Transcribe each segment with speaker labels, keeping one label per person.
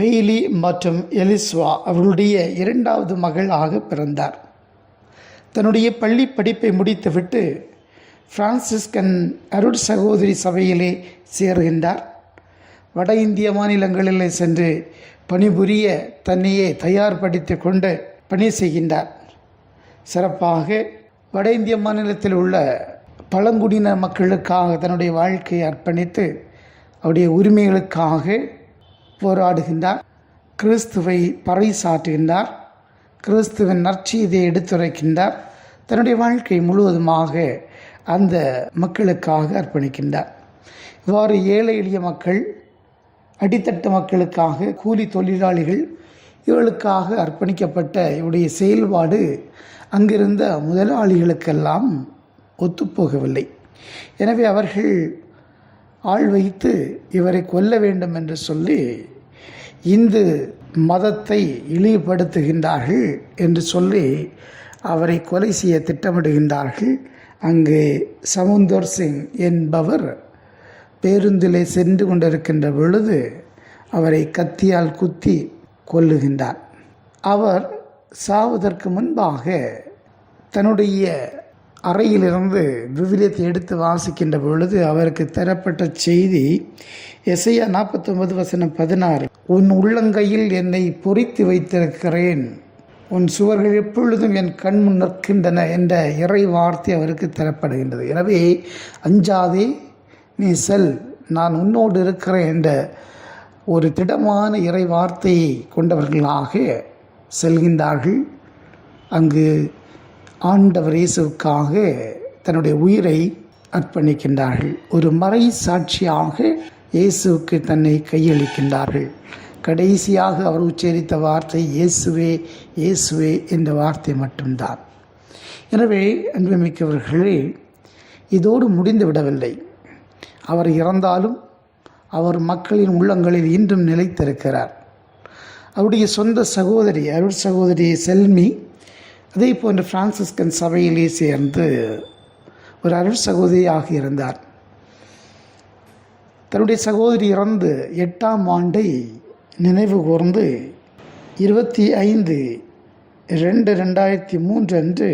Speaker 1: Bailey மற்றும் எலிஸ்வா அவர்களுடைய இரண்டாவது மகளாக பிறந்தார். தன்னுடைய பள்ளி படிப்பை முடித்துவிட்டு பிரான்சிஸ்கன் அருட் சகோதரி சபையிலே சேர்கின்றார். வட இந்திய மாநிலங்களிலே சென்று பணிபுரிய தன்னையே தயார்படுத்தி கொண்டு பணி செய்கின்றார். சிறப்பாக வட இந்திய மாநிலத்தில் உள்ள பழங்குடியின மக்களுக்காக தன்னுடைய வாழ்க்கையை அர்ப்பணித்து அவருடைய உரிமைகளுக்காக போராடுகின்றார். கிறிஸ்துவை பறைசாற்றுகின்றார். கிறிஸ்துவின் நற்செய்தியை எடுத்துரைக்கின்றார். தன்னுடைய வாழ்க்கை முழுவதுமாக அந்த மக்களுக்காக அர்ப்பணிக்கின்றார். இவ்வாறு ஏழை எளிய மக்கள் அடித்தட்டு மக்களுக்காக கூலி தொழிலாளிகள் இவர்களுக்காக அர்ப்பணிக்கப்பட்ட இவருடைய செயல்பாடு அங்கிருந்த முதலாளிகளுக்கெல்லாம் ஒத்துப்போகவில்லை. எனவே அவர்கள் ஆள் வைத்து இவரை கொல்ல வேண்டும் என்று சொல்லி இந்து மதத்தை இழிவுபடுத்துகின்றார்கள் என்று சொல்லி அவரை கொலை செய்ய திட்டமிடுகின்றார்கள். அங்கு சமுந்தர் சிங் என்பவர் பேருந்திலே சென்று கொண்டிருக்கின்ற பொழுது அவரை கத்தியால் குத்தி கொல்லுகின்றார். அவர் சாவதற்கு முன்பாக தன்னுடைய அறையிலிருந்து விவிலியத்தை எடுத்து வாசிக்கின்ற பொழுது அவருக்கு தரப்பட்ட செய்தி எசையா நாற்பத்தொன்பது வசனம் பதினாறு உன் உள்ளங்கையில் என்னை பொறித்து வைத்திருக்கிறேன். உன் சுவர்கள் எப்பொழுதும் என் கண் முன் நிற்கின்றன என்ற இறை வார்த்தை அவருக்கு தரப்படுகின்றது. எனவே அஞ்சாதே நீ செல். நான் உன்னோடு இருக்கிறேன் என்ற ஒரு திடமான இறை வார்த்தையை கொண்டவர்களாக செல்கின்றார்கள். அங்கு ஆண்டவர் இயேசுவுக்காக தன்னுடைய உயிரை அர்ப்பணிக்கின்றார்கள். ஒரு மறை சாட்சியாக இயேசுவுக்கு தன்னை கையளிக்கின்றார்கள். கடைசியாக அவர் உச்சரித்த வார்த்தை இயேசுவே இயேசுவே என்ற வார்த்தை மட்டும்தான். எனவே அன்புமிக்கவர்களே இதோடு முடிந்து விடவில்லை. அவர் இறந்தாலும் அவர் மக்களின் உள்ளங்களில் இன்றும் நிலைத்திருக்கிறார். அவருடைய சொந்த சகோதரி அருள் சகோதரி செல்மி அதே போன்று பிரான்சிஸ்கன் சபையிலே சேர்ந்து ஒரு அருள் சகோதரியாக இருந்தார். தன்னுடைய சகோதரி இறந்து எட்டாம் ஆண்டை நினைவு கூர்ந்து இருபத்தி ஐந்து ரெண்டு ரெண்டாயிரத்தி மூன்று அன்று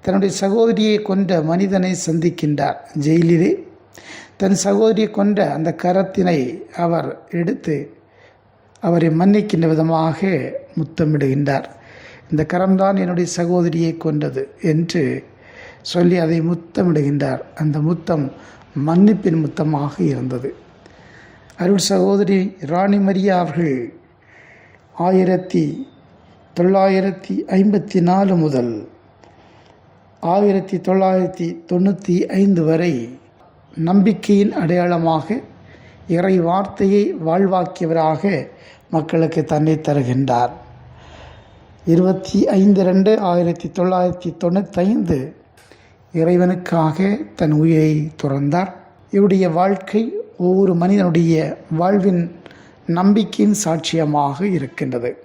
Speaker 1: தன்னுடைய சகோதரியை கொண்ட மனிதனை சந்திக்கின்றார் ஜெயிலிலே. தன் சகோதரியை கொண்ட அந்த கரத்தினை அவர் எடுத்து அவரை மன்னிக்கின்ற விதமாக முத்தமிடுகின்றார். இந்த கரம்தான் என்னுடைய சகோதரியை கொண்டது என்று சொல்லி அதை முத்தமிடுகின்றார். அந்த முத்தம் மன்னிப்பின் முத்தமாக இருந்தது. அருள் சகோதரி ராணி மரியா அவர்கள் ஆயிரத்தி தொள்ளாயிரத்தி ஐம்பத்தி நாலு முதல் ஆயிரத்தி தொள்ளாயிரத்தி தொண்ணூற்றி ஐந்து வரை நம்பிக்கையின் அடையாளமாக இறை வார்த்தையை வாழ்வாக்கியவராக மக்களுக்கு தன்னை தருகின்றார். இருபத்தி ஐந்து ரெண்டு ஆயிரத்தி தொள்ளாயிரத்தி தொண்ணூத்தைந்து. இறைவனுக்காக தன் உயிரை துறந்தார். இவருடைய வாழ்க்கை ஒவ்வொரு மனிதனுடைய வாழ்வின் நம்பிக்கையின் சாட்சியமாக இருக்கின்றது.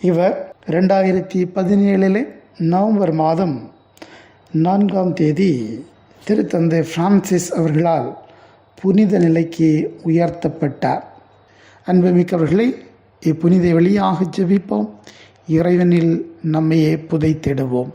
Speaker 1: இவர் ரெண்டாயிரத்தி பதினேழில் நவம்பர் மாதம் நான்காம் தேதி திருத்தந்தை பிரான்சிஸ் அவர்களால் புனித நிலைக்கு உயர்த்தப்பட்டார். அன்புமிக்கவர்களை இப்புனித வழியாக ஜெபிப்போம். இறைவனில் நம்மையே புதைத்திடுவோம்.